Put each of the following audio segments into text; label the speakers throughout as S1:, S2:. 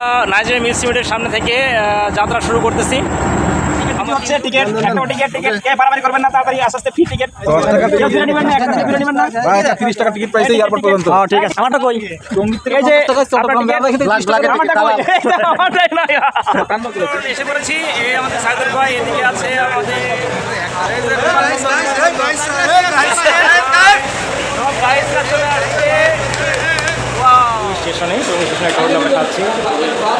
S1: Nigeria মিল সিমেন্টের সামনে থেকে যাত্রা শুরু করতেছি হচ্ছে টিকিট একটা টিকিট টিকিট কে পারাপারি করবেন না তাড়াতাড়ি আস্তে আস্তে ফ্রি টিকিট কেউ ফিরে নেবেন না একটা ফিরে নেবেন না
S2: তিরিশ টাকা টিকিট প্রাইসে এয়ারপোর্ট পর্যন্ত
S1: হ্যাঁ ঠিক আছে আমারটা কই এই যে আপনার ticket, আমারটা কই? আমারটাই নাই। এসে পড়েছি এই আমাদের সাইদুল ভাই এদিকে আছে আমাদের সব গাইসরা স্টেশনে স্টেশনে একটা হোটেল আমরা খাচ্ছি।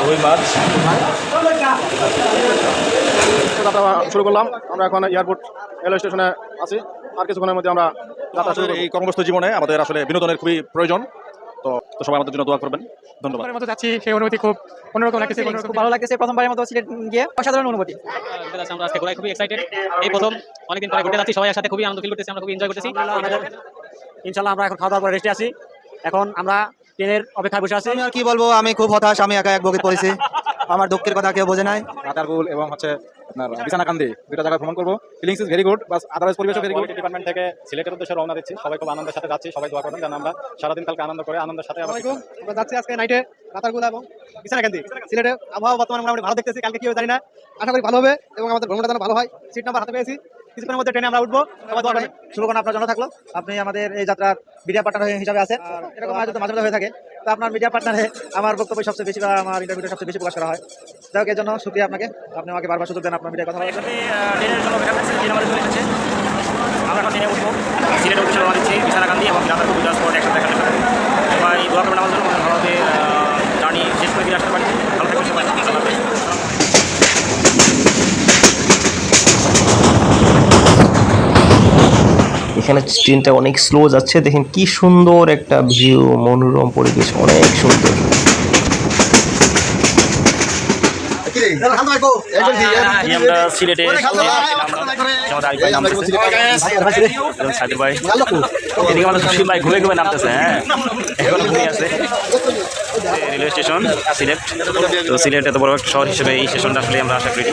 S1: রুই মাছ।
S2: শুরু করলাম। আমরা এখন এয়ারপোর্ট রেলওয়ে স্টেশনে আছি। আর কিছুক্ষণের মধ্যে আমরা যাত্রা এই কর্মব্যস্ত জীবনে আমাদের আসলে বিনোদনের খুবই প্রয়োজন। তো তো সবাই আমাদের জন্য দোয়া করবেন। ধন্যবাদ।
S3: মতো যাচ্ছি। সেই অনুভূতি খুব অন্যরকম লাগছে
S4: খুব ভালো লাগতেছে প্রথমবারের মতো সিলেট গিয়ে অসাধারণ অনুভূতি।
S5: আমরা আজকে ঘোরায় খুবই এক্সাইটেড এই প্রথম। অনেকদিন পরে ঘুরতে যাচ্ছি সবাই একসাথে খুবই আনন্দ ফিল করতেছি আমরা খুবই এনজয় করতেছি।
S1: ইনশাল্লাহ আমরা এখন খাওয়া দাওয়ার পর রেস্টে আছি। এখন আমরা ট্রেনের অপেক্ষায় বসে আছি
S4: আমি আর কি বলব আমি খুব হতাশ আমি একা এক বগিত পড়েছি। আমার দুঃখের কথা কেউ বোঝে নাই।
S2: রাতারগুল এবং হচ্ছে আপনার বিছানাকান্দি দুটো জায়গায় ভ্রমণ করব। ফিলিংস ইজ ভেরি গুড বাস আদারওয়াইজ পরিবেশ ভেরি গুড ডিপার্টমেন্ট থেকে সিলেটের উদ্দেশ্যে রওনা দিচ্ছি। সবাই খুব আনন্দের সাথে যাচ্ছি সবাই দোয়া করবেন যেন আমরা সারাদিন কালকে আনন্দ করে আনন্দের সাথে
S3: আমরা যাচ্ছি আজকে নাইটে রাতারগুলা এবং বিছানাকান্দি সিলেটের আবহাওয়া বর্তমানে মোটামুটি ভালো দেখতেছি কালকে কি হবে জানি না। আশা করি ভালো হবে এবং আমাদের ভ্রমণটা যেন ভালো হয়। সিট নাম্বার হাতে পেয়েছি। কিছুক্ষণের মধ্যে ট্রেনে আমরা উঠবো।
S4: শুভকামনা আপনার জন্য থাকল। আপনি আমাদের এই যাত্রার মিডিয়া পার্টনার হিসাবে আছেন। এরকম আয়োজন মাঝে মাঝে হয়ে থাকে। তো আপনার মিডিয়া পার্টনারে আমার বক্তব্য সবচেয়ে বেশি বা আমার ইন্টারভিউটা সবচেয়ে বেশি প্রকাশ করা হয়। যাই হোক এর জন্য শুক্রিয়া আপনাকে। আপনি আমাকে বারবার সুযোগ দেন আপনার মিডিয়া কথা।
S1: আমরা এখন ট্রেনে উঠবো। সিলেটের উদ্দেশ্যে রওনা দিচ্ছি বিছানাকান্দি এবং স্পট একসাথে সবাই দোয়া করবেন আমাদের জন্য। ভালোভাবে জার্নি শেষ করে দিয়ে আসতে পারি ভালো থাকবেন সবাই আল্লাহ হাফেজ।
S6: এখানে ট্রেনটা অনেক স্লো যাচ্ছে। দেখেন কি সুন্দর একটা ভিউ মনোরম পরিবেশ, অনেক সুন্দর।
S1: ভাই ঘুরে ঘুরে নামতেছে হ্যাঁ। এখন ঘুমিয়ে আছে। Railway station, Sylhet. তো সিলেট এত বড় একটা শহর হিসেবে এই স্টেশনটা আসলে আমরা আশা করি।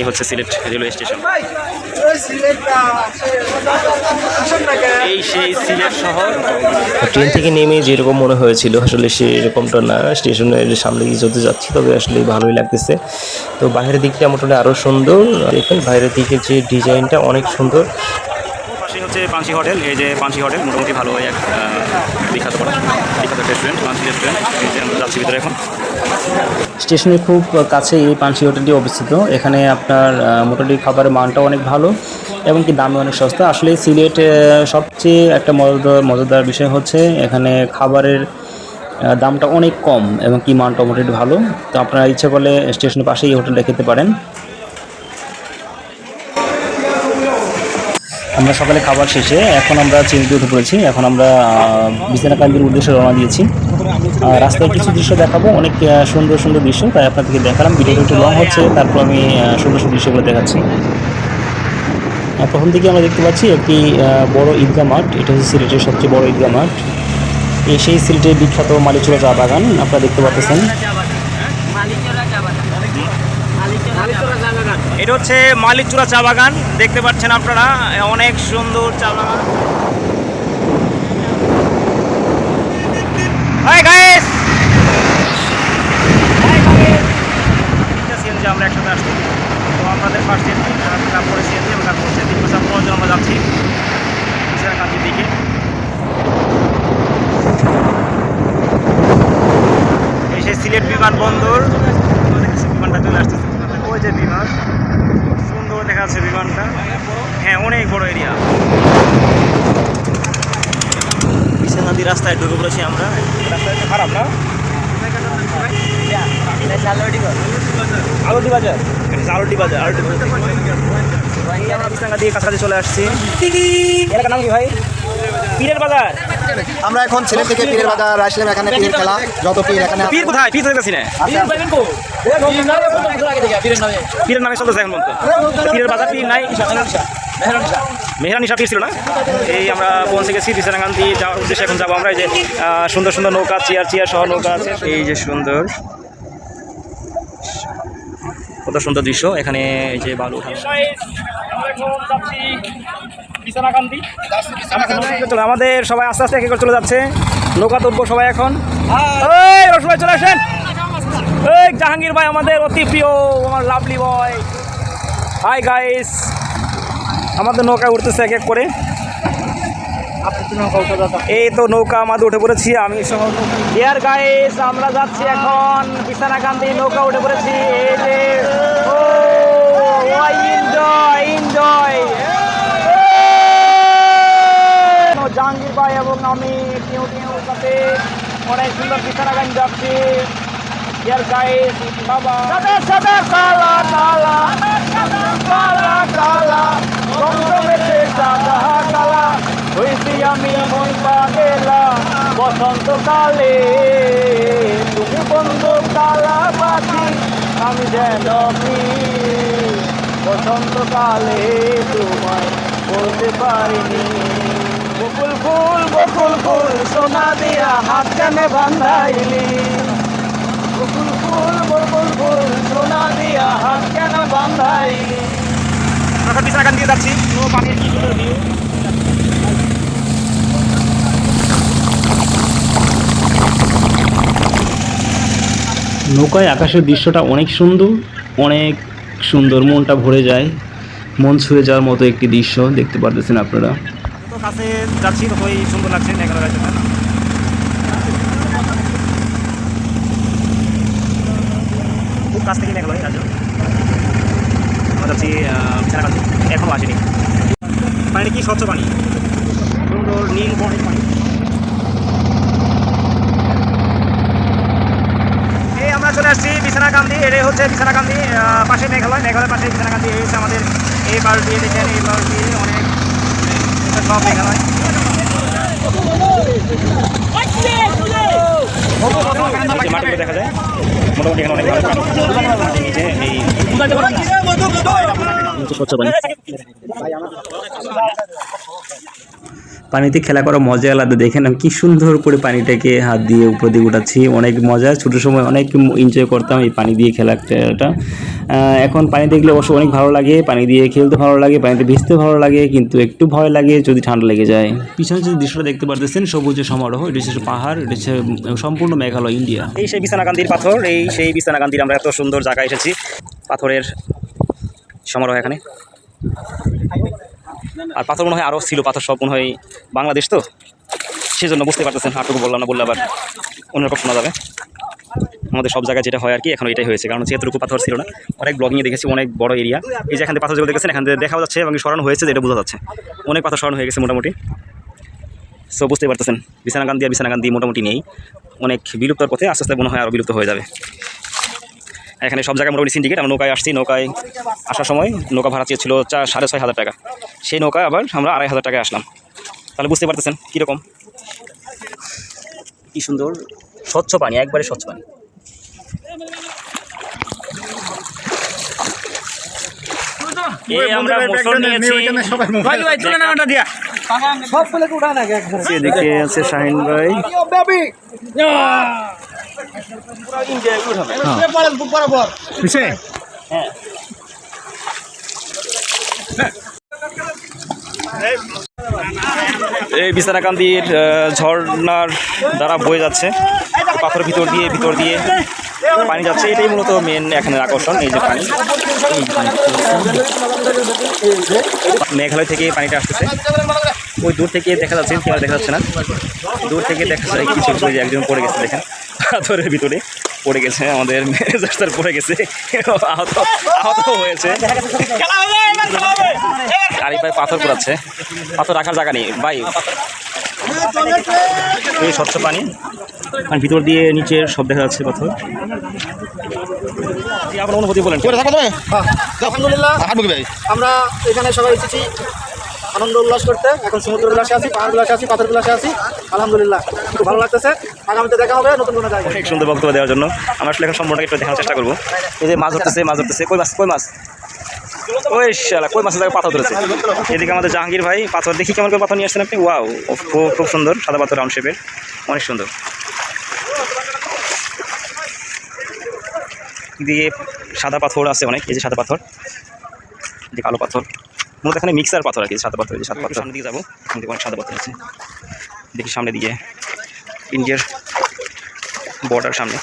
S1: এই হচ্ছে সিলেট রেলওয়ে স্টেশন। এই সেই সিলেট শহর।
S6: ট্রেন থেকে নেমে যেরকম মনে হয়েছিল, আসলে সেরকমটা না। স্টেশনের সামনে দিয়ে যেতে যাচ্ছি, তবে আসলে ভালোই লাগতেছে। তো বাইরের দিকটা মোটামুটি আরও সুন্দর। দেখুন, বাইরের দিকের যে ডিজাইনটা অনেক সুন্দর।
S1: হচ্ছে পাঞ্চি হোটেল, এই যে পাঞ্চি হোটেল, মোটামুটি ভালো এক বিখ্যাত বিখ্যাত রেস্টুরেন্ট পাঞ্চি রেস্টুরেন্ট এই যে আমরা যাচ্ছি ভিতরে এখন।
S6: স্টেশনের খুব কাছে এই পানসি হোটেলটি অবস্থিত। এখানে আপনার মোটামুটি খাবারের মানটাও অনেক ভালো এবং কি দামে অনেক সস্তা। আসলে সিলেট সবচেয়ে একটা মজাদার মজাদার বিষয় হচ্ছে এখানে খাবারের দামটা অনেক কম এবং কি মানটা মোটামুটি ভালো। তো আপনারা ইচ্ছে করলে স্টেশনের পাশেই এই হোটেলটা খেতে পারেন। আমরা সকালে খাবার শেষে এখন আমরা চিনতে উঠে পড়েছি, এখন আমরা বিছানাকান্দির উদ্দেশ্যে রওনা দিয়েছি। রাস্তায় কিছু দৃশ্য দেখাবো, অনেক সুন্দর সুন্দর দৃশ্য, তাই আপনাদেরকে দেখালাম। ভিডিওটা একটু লং হচ্ছে, তারপর আমি সুন্দর সুন্দর দৃশ্যগুলো দেখাচ্ছি। প্রথম দিকে আমরা দেখতে পাচ্ছি একটি বড় ঈদগাহ মাঠ, এটা হচ্ছে সিলেটের সবচেয়ে বড় ঈদগা মাঠ। এই সেই সিলেটের বিখ্যাত মালিচুরা চা বাগান, আপনারা দেখতে পাচ্ছেন।
S1: এটা হচ্ছে মালিকচুরা চা বাগান দেখতে পাচ্ছেন আপনারা অনেক সুন্দর চা বাগান হাই গাইস সিএনজি আমরা একসাথে আসছি তো আপনাদের ফার্স্ট সিএনজি তারপরে সিএনজি এবং তারপর সিএনজি প্রসাদ পর্যন্ত আমরা যাচ্ছি কান্তির দিকে এই সেই সিলেট বিমানবন্দর বিমানটা চলে আসতেছে ওই যে বিমান সুন্দর দেখা যাচ্ছে বিমানটা হ্যাঁ অনেক বড় এরিয়া বিশ্বনাথী রাস্তায় ঢুকে পড়েছি আমরা। রাস্তাটা খারাপ না? আলুটি বাজার। আলুটি বাজার আলুটি বাজার। এই আমরা দিয়ে কাছাকাছি চলে আসছি। এলাকার নাম কি ভাই? পীরের বাজার।
S4: আমরা এখন ছেলে থেকে পীরের বাজার আসলাম এখানে পীর খেলা। যত পীর এখানে
S1: পীর কোথায়? পীর দেখতেছি না? পীরের নামে চলতেছে এখন পীরের বাজার পীর নাই মেহরানি শাহ পীর ছিল না? এই আমরা পৌঁছে গেছি বিছানাকান্তি যাওয়ার উদ্দেশ্যে এখন যাব আমরা। এই যে সুন্দর সুন্দর নৌকা, চেয়ার চেয়ার সহ নৌকা আছে। এই যে সুন্দর, কত সুন্দর দৃশ্য। এখানে এই যে বালু আমাদের সবাই আস্তে আস্তে এক চলে যাচ্ছে। নৌকা তুলবো সবাই এখন। রসমাই চলে আসেন। শেখ জাহাঙ্গীর ভাই আমাদের অতি প্রিয়, আমার লাভলি বয় হাই গাইস আমাদের নৌকায় উঠতেছে এক এক করে। এই তো নৌকা আমাদের উঠে পড়েছি আমি ইয়ার গাইস আমরা যাচ্ছি এখন বিছানাকান্দি নৌকা উঠে পড়েছি। এই যে ও এনজয় এনজয় জাহাঙ্গীর ভাই এবং আমি কেউ কেউ সাথে অনেক সুন্দর বিছানাকান্দি যাচ্ছি। গাইস বাবা। সাদা সাদা কালা কালা কালা কালা রংরঙেতে সাদা কালা হইছি বসন্তকালে তুমি বন্ধু কালা পাখি আমি যেন বসন্তকালে তোমায় বলতে পারিনি। বকুল ফুল বকুল ফুল, সোনা দিয়া হাত কানে বান্ধাইলি বকুল ফুল বকুল ফুল সোনা দিয়া হাত কেন বান্ধাইলি এখন বিছানাকান দিয়ে যাচ্ছি ও পানির কি সুন্দর ভিউ
S6: নৌকায় আকাশের দৃশ্যটা অনেক সুন্দর অনেক সুন্দর মনটা ভরে যায়। মন ছুঁয়ে যাওয়ার মতো একটি দৃশ্য দেখতে পারতেছেন আপনারা।
S1: তো কাছে যাচ্ছি সুন্দর লাগছে মেঘালয় জন্য খুব কাছ থেকে মেঘালয় রাজ্য আমরা যাচ্ছি বিছানাকান্দি এখনও আসেনি। পানিটা কি স্বচ্ছ পানি সুন্দর নীল বর্ণের পানি এই আমরা চলে আসছি বিছানাকান্দি এটাই হচ্ছে বিছানাকান্দি পাশে মেঘালয় মেঘালয়ের পাশে বিছানাকান্দি এই হচ্ছে আমাদের এই পাশ দিয়ে দেখেন এই পাশ দিয়ে অনেক সব মেঘালয় দেখা যায় মোটামুটি এখানে অনেক ভালো পানি। নিচে এই স্বচ্ছ পানি
S6: পানিতে খেলা করা মজা আলাদা। দেখেন আমি কি সুন্দর করে পানিটাকে হাত দিয়ে উপর দিয়ে উঠাচ্ছি। অনেক মজা। ছোটো সময় অনেক এনজয় করতাম এই পানি দিয়ে খেলাটা। এখন পানি দেখলে অবশ্য অনেক ভালো লাগে। পানি দিয়ে খেলতে ভালো লাগে পানিতে ভিজতে ভালো লাগে কিন্তু একটু ভয় লাগে যদি ঠান্ডা লেগে যায়। পিছনে যে দৃশ্যটা দেখতে পারতেছেন সবুজে সমারোহ এটা হচ্ছে পাহাড় এটা হচ্ছে সম্পূর্ণ মেঘালয় ইন্ডিয়া।
S1: এই সেই বিছানাকান্দির পাথর এই সেই বিছানাকান্দির আমরা এত সুন্দর জায়গায় এসেছি। পাথরের সমারোহ এখানে। আর পাথর মনে হয় আরও ছিল পাথর সব মনে হয় বাংলাদেশ তো? সেই জন্য বুঝতে পারতেছেন আটুকু বললাম না, বললে আবার অন্যরকম শোনা যাবে। আমাদের সব জায়গায় যেটা হয় আর কি, এখন এটাই হয়েছে, কারণ হচ্ছে এতটুকু পাথর ছিল না। অনেক ব্লগিংয়ে দেখেছি, অনেক বড় এরিয়া এই যে এখান থেকে পাথর দেখেছেন, এখান থেকে দেখা যাচ্ছে এবং সরানো হয়েছে, যেটা বোঝা যাচ্ছে। অনেক পাথর সরানো হয়ে গেছে মোটামুটি। সো বুঝতে পারতেছেন, বিছানাকান্দি আর বিছানা বিছানাকান্দি মোটামুটি নেই। অনেক বিলুপ্তর পথে আস্তে আস্তে মনে হয় আরও বিলুপ্ত হয়ে যাবে। এখানে সব জায়গায় মোটামুটি সিন্ডিকেট আমরা নৌকায় আসছি নৌকায় আসার সময় নৌকা ভাড়া চেয়েছিল চার সাড়ে ছয় হাজার টাকা। সেই নৌকায় আবার আমরা আড়াই হাজার টাকায় আসলাম। তাহলে বুঝতে পারতেছেন কীরকম? কি সুন্দর স্বচ্ছ পানি একবারে স্বচ্ছ পানি। এদিকে আছে শাহিন ভাই। এই বিছানাকান্দির আহ, ঝর্ণার দ্বারা বয়ে যাচ্ছে। পাথর ভিতর দিয়ে ভিতর দিয়ে পানি যাচ্ছে। এটাই মূলত মেন এখানের আকর্ষণ এই যে পানি পানি। মেঘালয় থেকে পানিটা আসতেছে। ওই দূর থেকে দেখা যাচ্ছে ক্যামেরা দেখা যাচ্ছে না। দূর থেকে দেখা যায় কিছু কিছু একজন পড়ে গেছে, দেখেন। পাথরের ভিতরে পড়ে গেছে, আমাদের মেজাস্টার পড়ে গেছে। আহত আহত হয়েছে। গাড়ি ভাই পাথর পড়াচ্ছে পাথর রাখার জায়গা নেই। ভাই, এই স্বচ্ছ পানি। আর ভিতর দিয়ে নিচের সব দেখা যাচ্ছে পাথর। আপনার অনুভূতি বলেন।
S3: আলহামদুলিল্লাহ। আমরা এখানে সবাই এসেছি। আনন্দ উল্লাস করতে। এখন সমুদ্র উল্লাসে আছি, পাহাড় উল্লাসে আছি, পাথর উল্লাসে আছি। আলহামদুলিল্লাহ। খুব ভালো লাগতেছে। আগামীতে দেখা হবে, নতুন কোনো জায়গায়।
S1: অনেক সুন্দর বক্তব্য দেওয়ার জন্য। আমরা আসলে এখন সম্পূর্ণটাকে একটু দেখার চেষ্টা করব। এই যে মাছ ধরতেছে মাছ ধরতেছে। কই মাছ কই মাছ? ওই শালা, কই মাছের জায়গায় পাথর ধরেছে? এদিকে আমাদের জাহাঙ্গীর ভাই পাথর দেখি কেমন করে পাথর নিয়ে আসছেন আপনি? ওয়াও খুব সুন্দর। সাদা পাথর, রাউন্ড শেপের। অনেক সুন্দর। দিয়ে সাদা পাথর আছে অনেক। এই যে সাদা পাথর। যে কালো পাথর। মূলত এখানে মিক্সার পাথর আর কি সাদা পাথর সাদা পাথর। সামনে দিকে যাব। দেখি অনেক সাদা পাথর আছে। দেখি সামনে দিকে ইন্ডিয়ার বর্ডার সামনে।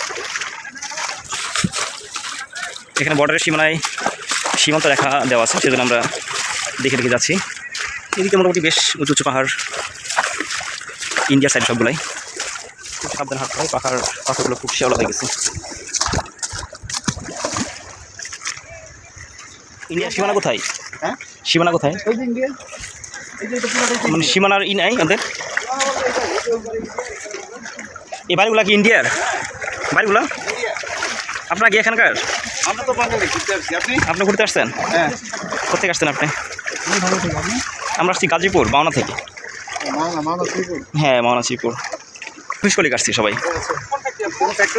S1: এখানে বর্ডারের সীমানায় সীমান্ত রেখা দেওয়া আছে সেজন্য আমরা দেখে দেখে যাচ্ছি। এদিকে মোটামুটি বেশ উঁচু উঁচু পাহাড় ইন্ডিয়ার সাইড সবগুলাই। খুব সাবধান হাঁটতে হয় পাহাড় পাথরগুলো খুব শেওলা হয়ে গেছে। ইন্ডিয়ার সীমানা কোথায়?
S3: হ্যাঁ?
S1: সীমানা কোথায়? মানে সীমানার ই নাই ওদের এই বাড়িগুলা কি ইন্ডিয়ার? বাড়িগুলা? আপনার কি এখানকার?
S3: আসছি। আপনি?
S1: ঘুরতে আসছেন?
S3: হ্যাঁ।
S1: কোথেকে আসছেন আপনি? আমরা আসছি গাজীপুর বাউনা থেকে। হ্যাঁ মাওনা শ্রীপুর। খুশকলি কাটছি সবাই।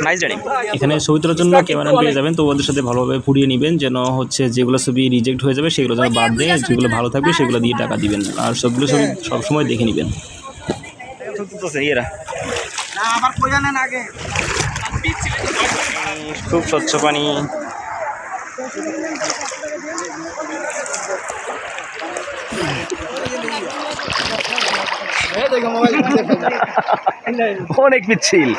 S1: নাইস
S6: এখানে ছবি তোলার জন্য ক্যামেরা পেয়ে যাবেন তো ওদের সাথে ভালোভাবে ফুরিয়ে নেবেন যেন হচ্ছে যেগুলো ছবি রিজেক্ট হয়ে যাবে সেগুলো যেন বাদ দেয় যেগুলো ভালো থাকবে সেগুলো দিয়ে টাকা দিবেন। আর সবগুলো ছবি সবসময় দেখে নেবেন।
S1: খুব স্বচ্ছ পানি
S3: এই দেখো মোবাইল
S1: অনেক মিছিল।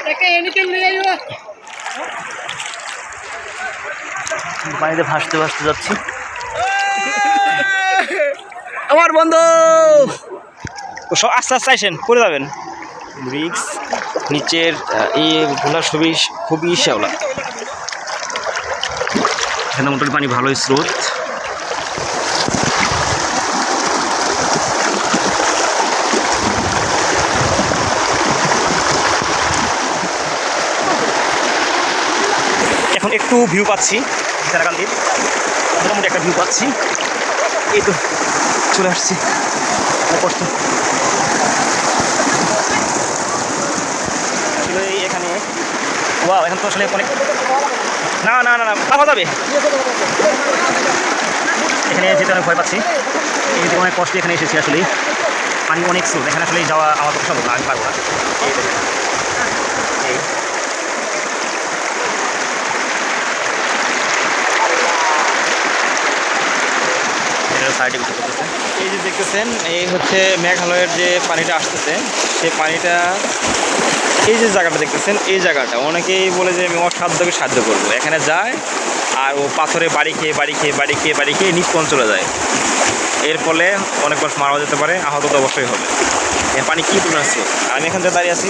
S1: পানিতে ভাসতে ভাসতে যাচ্ছি। আমার বন্ধু! ও সব আস্তে আস্তে আসেন করে যাবেন। ব্রিক্স নিচের এই ঘোলার ছবি খুবই শ্যাওলা। এখানে মোটামুটি পানি ভালোই স্রোত এখন একটু ভিউ পাচ্ছি সারাকান্দির মোটামুটি একটা ভিউ পাচ্ছি। এই তো, চলে আসছি। কষ্ট। এখানে। ওয়াও এখন তো আসলে অনেক না না না না, পাওয়া যাবে। এখানে যেতে অনেক ভয় পাচ্ছি। এই যে অনেক কষ্টে এখানে এসেছি আসলে পানি অনেক স্রোত এখানে আসলে যাওয়া আমার পক্ষে সম্ভব না, আমি পারব না। এই দেখেন। এই যে দেখতেছেন, এই হচ্ছে মেঘালয়ের যে পানিটা আসতেছে, সেই পানিটা, এই যে জায়গাটা দেখতেছেন, এই জায়গাটা অনেকেই বলে যে আমি অসাধ্যকে সাধ্য করব। এখানে যায় আর ও পাথরে বাড়ি খেয়ে বাড়ি খেয়ে বাড়ি খেয়ে বাড়ি খেয়ে নিষ্পন চলে যায়। এর ফলে অনেক মানুষ মারা যেতে পারে আহত তো অবশ্যই হবে। পানি কী পরিমাণ স্রোত? আমি এখান থেকে দাঁড়িয়ে আছি।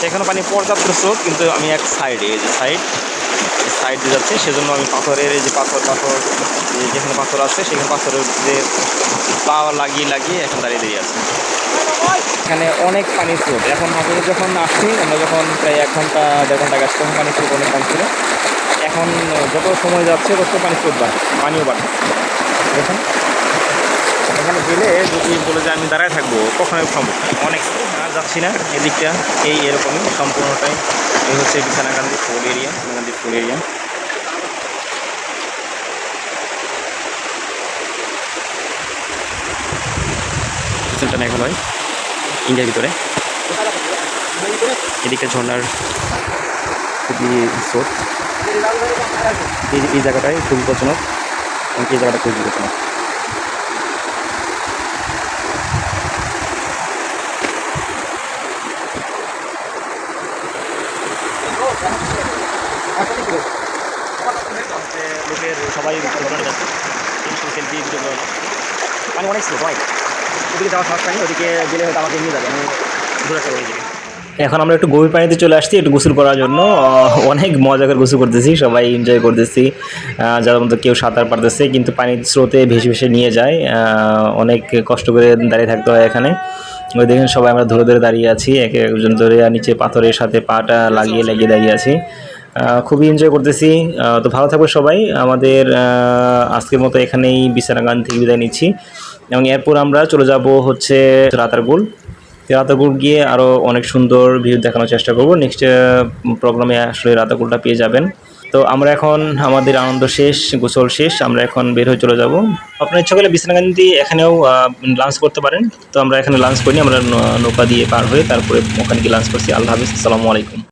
S1: সেখানে পানি পর্যাপ্ত স্রোত, কিন্তু আমি এক সাইডে এই যে সাইড সাইড দিয়ে যাচ্ছে সেজন্য আমি পাথরের এই যে পাথর পাথর যেখানে পাথর আছে সেখানে পাথরের যে পা লাগিয়ে লাগিয়ে এখন দাঁড়িয়ে দাঁড়িয়ে আছে এখানে অনেক পানির স্রোত। এখন আগে যখন আসছি আমরা যখন প্রায় এক ঘণ্টা দেড় ঘণ্টা গেছি তখন পানির স্রোত অনেক কম ছিল। এখন যত সময় যাচ্ছে তত পানির স্রোত বাড়ছে পানিও বাড়ছে। দেখুন। এখানে গেলে যদি বলে যে আমি দাঁড়ায় থাকব কখনোই সম্ভব অনেক আর যাচ্ছি না এদিকটা এই এরকমই সম্পূর্ণটাই। এই হচ্ছে Bichanakandi full area Bichanakandi full area. পিছনটা মেঘালয়, ইন্ডিয়ার ভিতরে। এদিকে ঝর্নার খুবই স্রোত। এই জায়গাটায় খুব বিপজ্জনক, এবং এই জায়গাটা খুব বিপজ্জনক। সবাই করে পানি অনেক স্রোত অনেক ওদিকে যাওয়ার সাহস পাইনি, ওদিকে গেলে হয়তো আমাকে নিয়ে যাবে, আমি ঘুরে আসতে ওই দিকে
S6: এখন আমরা একটু গভীর পানিতে চলে আসছি, একটু গোসল করার জন্য। অনেক মজা করে গোসল করতেছি, সবাই এনজয় করতেছি। যার মধ্যে কেউ সাঁতার পারতেছে, কিন্তু পানির স্রোতে ভেসে ভেসে নিয়ে যায়। অনেক কষ্ট করে দাঁড়িয়ে থাকতে হয় এখানে। ওই দেখেন সবাই আমরা ধরে ধরে দাঁড়িয়ে আছি, এক একজন ধরে নিচে পাথরের সাথে পাটা লাগিয়ে লাগিয়ে দাঁড়িয়ে আছি। খুবই এনজয় করতেছি। তো ভালো থাকবে সবাই। আমাদের আজকের মতো এখানেই বিছানাগান থেকে বিদায় নিচ্ছি। এবং এরপর আমরা চলে যাব হচ্ছে রাতারগুল। রাতাগুল গিয়ে আরও অনেক সুন্দর ভিউ দেখানোর চেষ্টা করব। নেক্সট প্রোগ্রামে আসলে রাতাগুলটা পেয়ে যাবেন। তো আমরা এখন আমাদের আনন্দ শেষ, গোসল শেষ। আমরা এখন বের হয়ে চলে যাব। আপনার ইচ্ছা করলে বিছনাকান্দি এখানেও লাঞ্চ করতে পারেন। তো আমরা এখানে লাঞ্চ করিনি, আমরা নৌকা দিয়ে পার হয়ে তারপরে ওখানে গিয়ে লাঞ্চ করছি। আল্লাহ হাফিজ। আসসালামু আলাইকুম।